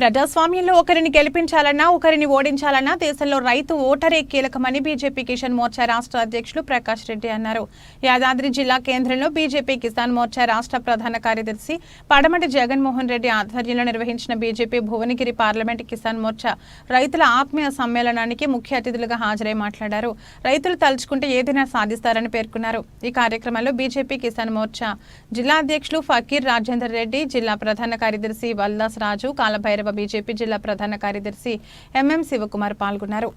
ప్రజాస్వామ్యంలో ఒకరిని గెలిపించాలన్నా ఒకరిని ఓడించాలన్నా దేశంలో రైతు ఓటరే కీలకమని బీజేపీ కిసాన్ మోర్చా రాష్ట్ర అధ్యక్షులు ప్రకాష్ రెడ్డి అన్నారు. యాదాద్రి జిల్లా కేంద్రంలో బీజేపీ కిసాన్ మోర్చా రాష్ట్ర ప్రధాన కార్యదర్శి పడమటి జగన్మోహన్ రెడ్డి ఆధ్వర్యంలో నిర్వహించిన బీజేపీ భువనగిరి పార్లమెంట్ కిసాన్ మోర్చా రైతుల ఆత్మీయ సమ్మేళనానికి ముఖ్య అతిథులుగా హాజరై మాట్లాడారు. రైతులు తలుచుకుంటే ఏదైనా సాధిస్తారని పేర్కొన్నారు. ఈ కార్యక్రమంలో బీజేపీ కిసాన్ మోర్చా జిల్లా అధ్యక్షులు ఫకీర్ రాజేందర్ రెడ్డి జిల్లా ప్రధాన కార్యదర్శి వల్దాస్ రాజు కాలభైరవ బీజేపీ జిల్లా ప్రధాన కార్యదర్శి ఎంఎం శివకుమార్ పాల్గొన్నారు.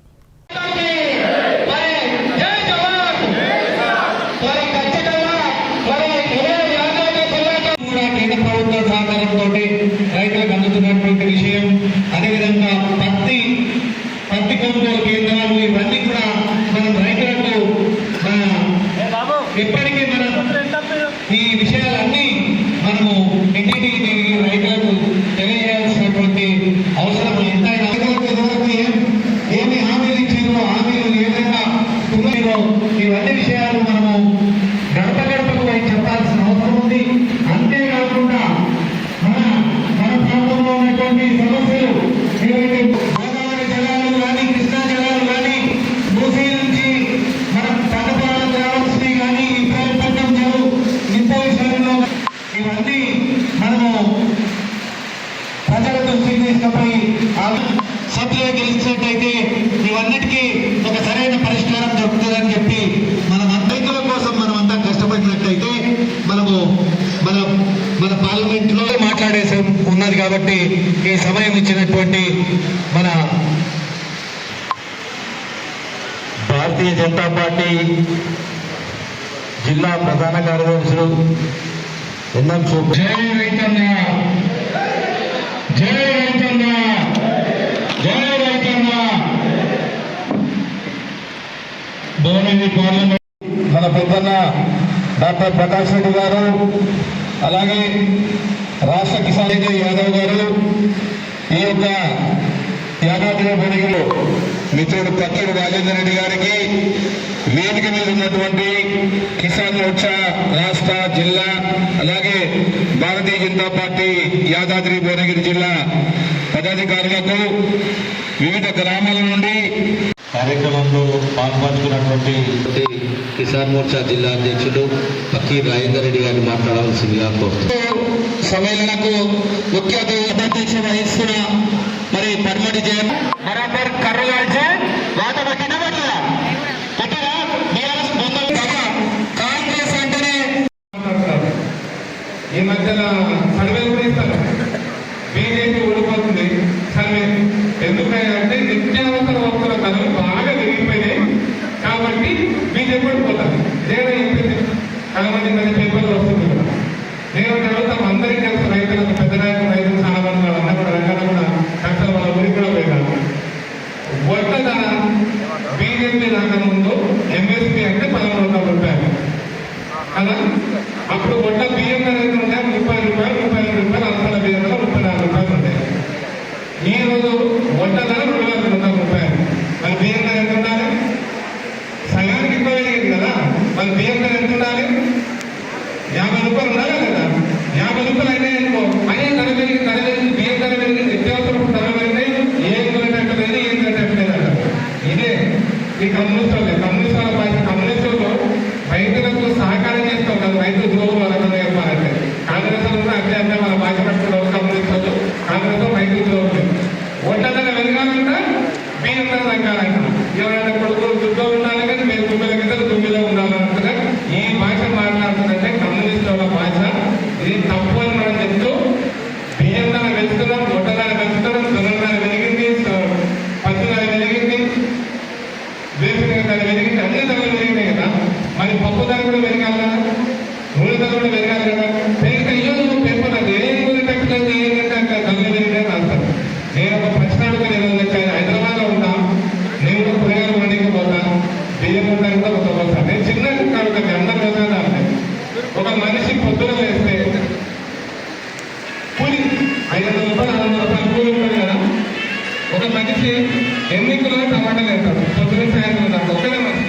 సభ్యులు గెలిచినట్టయితే ఇవన్నిటికీ ఒక సరైన పరిష్కారం దొరుకుతుందని చెప్పి మనం రైతుల కోసం మనం అంతా కష్టపడినట్టయితే మనము మన మన పార్లమెంట్లో మాట్లాడే ఉన్నది కాబట్టి ఈ సమయం ఇచ్చినటువంటి మన భారతీయ జనతా పార్టీ జిల్లా ప్రధాన కార్యదర్శులు ఎన్ఎం జై రైతన్న జై రైతన్న జై రైతన్న భువనగిరి పార్లమెంట్ మన పెద్దన్న డాక్టర్ ప్రకాష్ రెడ్డి గారు అలాగే రాష్ట్ర కిసాన్ యాదవ్ గారు ఈ యొక్క యాదాద్రి భువనగిరిలో మిత్రుడు పచ్చడి రాజేందర్ రెడ్డి గారికి వేదిక మీద ఉన్నటువంటి కిసాన్ మోర్చా రాష్ట్ర జిల్లా అలాగే భారతీయ జనతా పార్టీ యాదాద్రి భువనగిరి జిల్లా పదాధికారులకు వివిధ గ్రామాల నుండి కార్యక్రమంలో పాల్పంచుకున్నటువంటి కిసాన్ మోర్చా జిల్లా అధ్యక్షుడు ఫకీర్ రాజేందర్ రెడ్డి గారిని మాట్లాడవలసిందిగా కోరుతున్నాను. సమ్మేళనకు ముఖ్య అధ్యక్ష వహిస్తున్న మరి పడమటి జయన్ బరాబర్ కర్రగాల్చి వాత పట్టిన కాంగ్రెస్ అంటేనే ఈ మధ్యన చాలా మంది పేపర్లు వస్తుంది నేను కలుగుతాం అందరికీ కలిసి రైతులకు పెద్ద నాయకులు రైతులు చాలా మంది వాళ్ళందరూ కూడా రంగాలు కూడా కష్టం వాళ్ళ ఊరికి కూడా పోయినారు. వడ్ల ధర బీజేపీ రాకముందు ఎంఎస్పీ అంటే పదమూడు వందల రూపాయలు. కదా? అప్పుడు వడ్ల బియ్యం అనేది ఉండే? ముప్పై రూపాయలు ముప్పై ఐదు రూపాయలు అంతల బియ్యం ధర ముప్పై నాలుగు రూపాయలు ఉంటాయి ఈ రోజు వడ్ల ధర రెండు వేల రెండు వందల రూపాయలు. మరి బియ్యం ధర ఎంత ఉండాలి? సగానికి ఎక్కువ కదా. మరి బియ్యం ధర ఎంత ఉండాలి? యాభై రూపాయలు ఉన్నాయా కదా? యాభై రూపాయలు అయినాయి అనుకో అదే ధర పెరిగి ధర పెరిగి బియ్యం ధర పెరిగి నిత్యావసరం ధర పెరిగినాయి ఏం కొనటట్టలేదు ఏం కొనేటట్టు లేదట ఇదే ఈ కమ్యూనిస్టులు కమ్యూనిస్టుల భాష కమ్యూనిస్టులు రైతులకు సహకారం చేస్తూ ఉంటారు రైతు ద్రోహులు వాళ్ళని చెప్పాలంటే. కాంగ్రెస్ వాళ్ళు కూడా అదే అదే వాళ్ళ భాష పట్టుకున్నారు కమ్యూనిస్టులు. కాంగ్రెస్ రైతు ద్రోహులు. ఓట్ల ధర పెరగాలంట బియ్యం ధర తగ్గాలంట. ఎవరైనా కొడుకులు దుడ్లో ఉండాలి కానీ మేము దుమ్మిల కింద దుమ్మిలో ఉండాలన్నట్టుగా ఈ భాష మాట్లాడుతుందంటే కమ్యూనిస్టుల భాష ఇది తప్పు అని మనం చెప్తూ బియ్యం ధర పెంచుతున్నాం గొడ్డ ధర పెంచుతున్నాం జొన్న ధర పెరిగింది స- పత్తి ధర పెరిగింది వేసిన ధర పెరిగింది అన్ని ధరలు పెరిగినాయి కదా మరి పప్పు ధర కూడా పెరగాలి కదా నూనె ధర కదా పెరిగితే అయ్యో నువ్వు పేపర్ అది ఏం కొనేటట్లేదు ఏంటంటే తల్లి వెళ్ళాను పెరిగినాయి అంటారు నేను ఒక ప్రశ్న అడుగుతాను నేను వచ్చాను? హైదరాబాద్లో ఉంటా. నేను కూడా కూరగాయలు మండికి పోతాను బియ్యం ఉంటాను కూడా ఒక పోతాను నేను చిన్న అడుగుతాను అందరు కదా ఒక మనిషి పొద్దున వేస్తే కూలి ఐదు వందల రూపాయలు ఆరు వందల రూపాయలు కూలి ఉంటుంది కదా. ఒక మనిషి ఎన్ని కిలోలు టమాటాలు వేస్తాడు? పొద్దున సాయంత్రం దాకా ఒకటే మనిషి.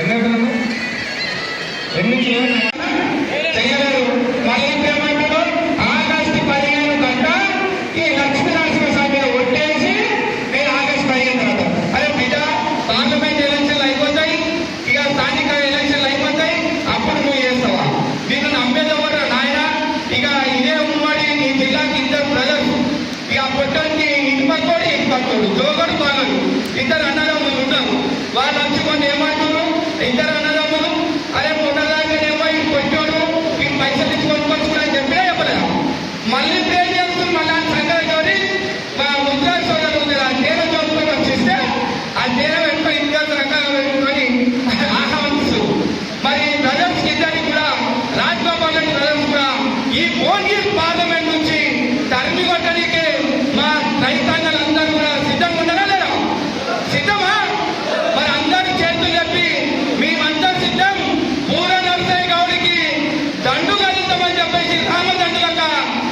ఎన్ని వేస్తాడు ఎన్ని కిలోలు టమాటాలు మళ్ళీ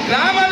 గ్రామ